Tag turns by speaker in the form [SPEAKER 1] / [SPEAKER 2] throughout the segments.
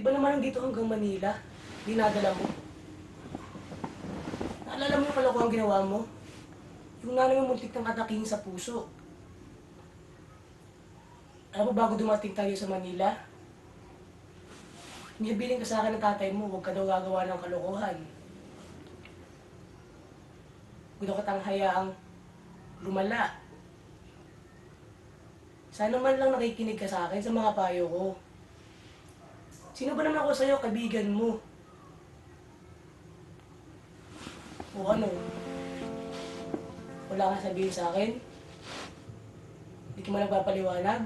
[SPEAKER 1] Di ba naman dito hanggang Manila? Dinadala mo? Naalala mo yung kalokohan ginawa mo? Yung nanay mo muntik ng ataking sa puso. Alam mo, bago dumating tayo sa Manila, Nibiling ka sa akin ng tatay mo, huwag ka daw gagawa ng kalokohan. Gusto ka tang hayaang lumala. Sana man lang nakikinig ka sa akin sa mga payo ko. Sino ba naman ako sa'yo, kaibigan mo? O ano? Wala kang sabihin sa akin? Hindi ka man nagpapaliwanag?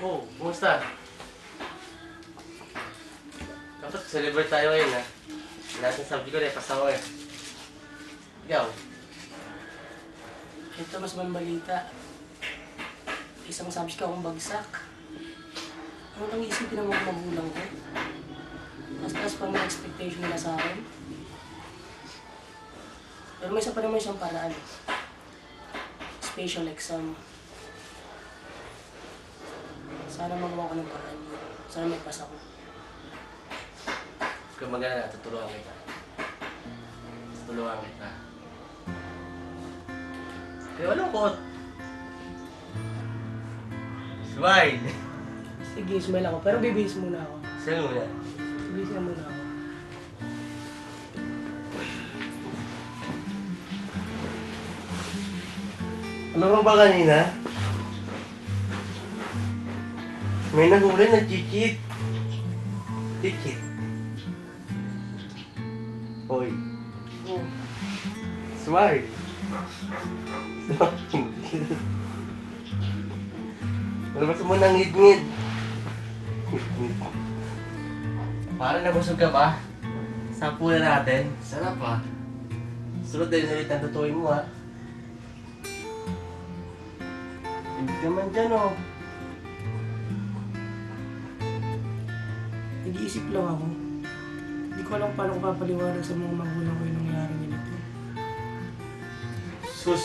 [SPEAKER 2] Oh, kumusta? Dapat celebrate tayo ngayon ha. Lahat ng sabi ko na pasawa eh. Ikaw,
[SPEAKER 1] Ito mas balita. Isang ka akong bagsak. Ano nang isipin ng mga magulang ko? Mas taas pa mga expectation nila sa akin. Pero may isa pa naman siyang paraan. Special exam. Sana magawa ko ng paraan yun. Sana may ko.
[SPEAKER 2] huwag kang mag-alala, tutulungan kita. Tutulungan kita. Kaya walang kot. Smile!
[SPEAKER 1] Sige, smile ako. Pero bibihis muna ako.
[SPEAKER 2] Saan muna?
[SPEAKER 1] Bibihis na muna ako.
[SPEAKER 2] Ano ba kanina? May nahuli na chichit. Chichit. Hoy.
[SPEAKER 1] Oh,
[SPEAKER 2] Smile. Malabas mo ng ngid-ngid. Para nabusog ka ba? Sampu na natin. Sarap ah. Sunod din ulit ang tutuin mo ah. Hindi ka man dyan oh.
[SPEAKER 1] Nag-iisip lang ako. Hindi ko alam paano ko papaliwanag sa mga magulang ko yung nangyari nito.
[SPEAKER 2] Sus.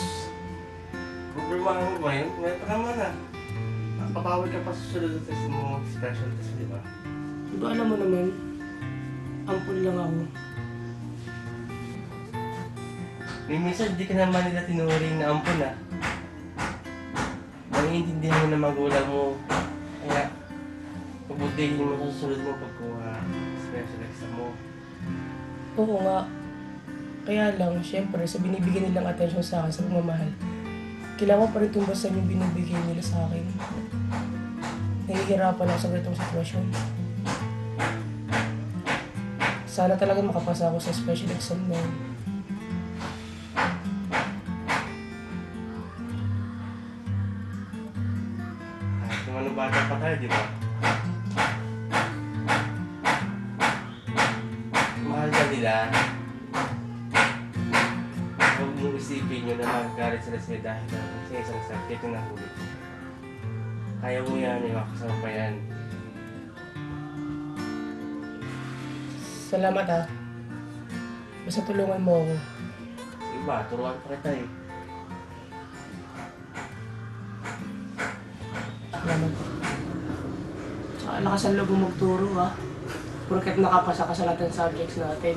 [SPEAKER 2] Problema mo ba yun? Ngayon pa naman ah. Papawag ka pa sa susunod na test mo. Special test, di ba?
[SPEAKER 1] Di ba alam mo naman, ampun lang ako.
[SPEAKER 2] May minsan hindi ka naman nila tinuring na ampun ah. Naiintindihan mo na magulang mo. Kaya, pabutihin mo sa susunod mo pagkuha special exam mo.
[SPEAKER 1] Oo nga. Kaya lang, syempre, sa binibigyan nilang atensyon sa akin sa pagmamahal, kailangan pa rin tumbasan yung binibigay nila sa akin. Nahihirapan ako sa ganitong sitwasyon. Sana talaga makapasa ako sa special exam na yun.
[SPEAKER 2] Kung ano bata pa tayo, di ba? Nila. Huwag mong isipin yun na magagalit sila sa'yo dahil lang sa isang subject na nahuli ko. Kaya mo yan, yung kasama pa yan.
[SPEAKER 1] Salamat ah. Basta tulungan mo ako.
[SPEAKER 2] Iba, turuan pa kita eh.
[SPEAKER 1] Salamat. Tsaka lakas ang loob mo magturo ha. Porket nakapasa ka sa lahat ng subjects natin.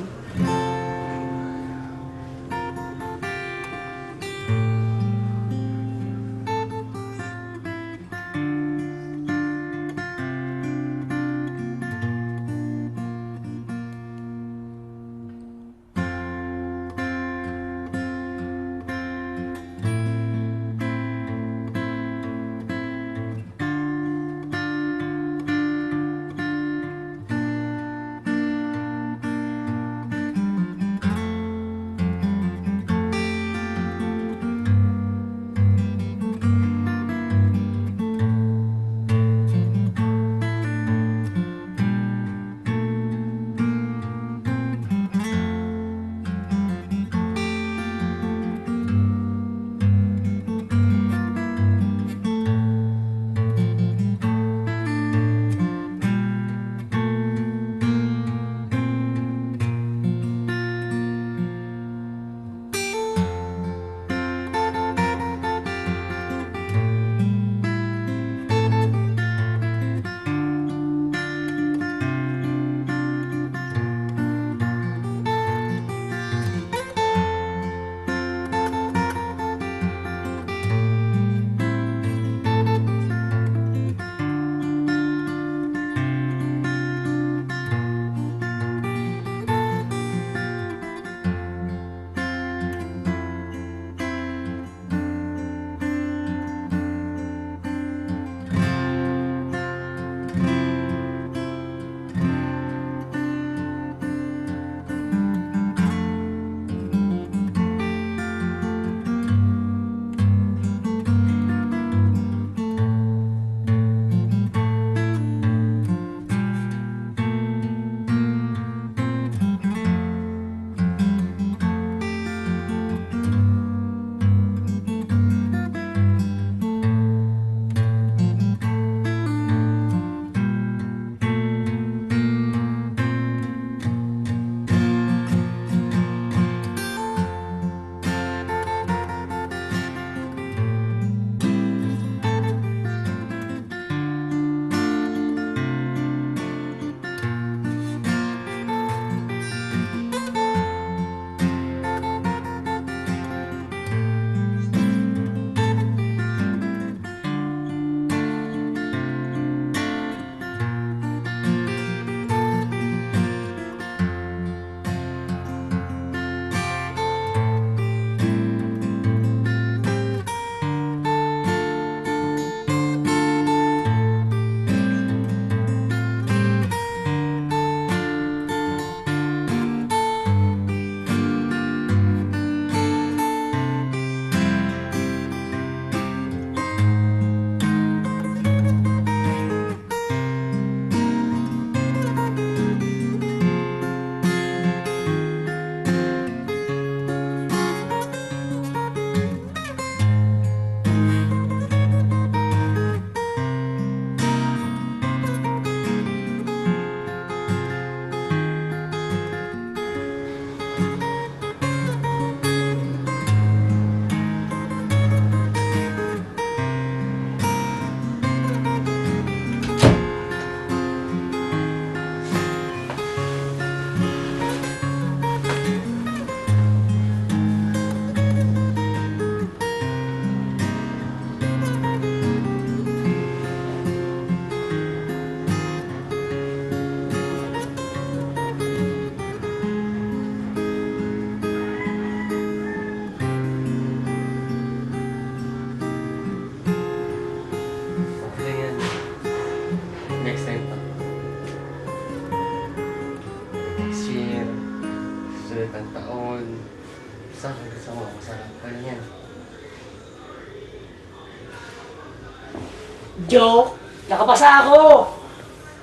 [SPEAKER 1] Joke! Nakapasa ako!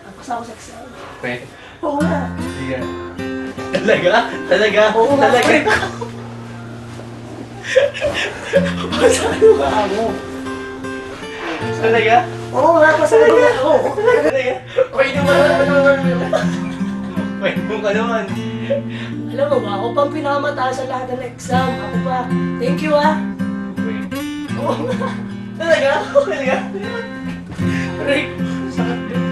[SPEAKER 1] Nakapasa ako sa exam.
[SPEAKER 2] Pwede.
[SPEAKER 1] Oo nga.
[SPEAKER 2] Sige. Talaga? Talaga?
[SPEAKER 1] Oo nga.
[SPEAKER 2] Talaga?
[SPEAKER 1] Pasado ka ako.
[SPEAKER 2] Talaga?
[SPEAKER 1] Oo nga, pasado ka ako.
[SPEAKER 2] Talaga? Pwede mo naman. Pwede mo ka naman.
[SPEAKER 1] Alam mo ba, ako pang pinakamataas sa lahat ng exam. Ako pa. Thank you ah.
[SPEAKER 2] Wait.
[SPEAKER 1] Oo nga.
[SPEAKER 2] Talaga? Talaga?
[SPEAKER 1] Rick, sakit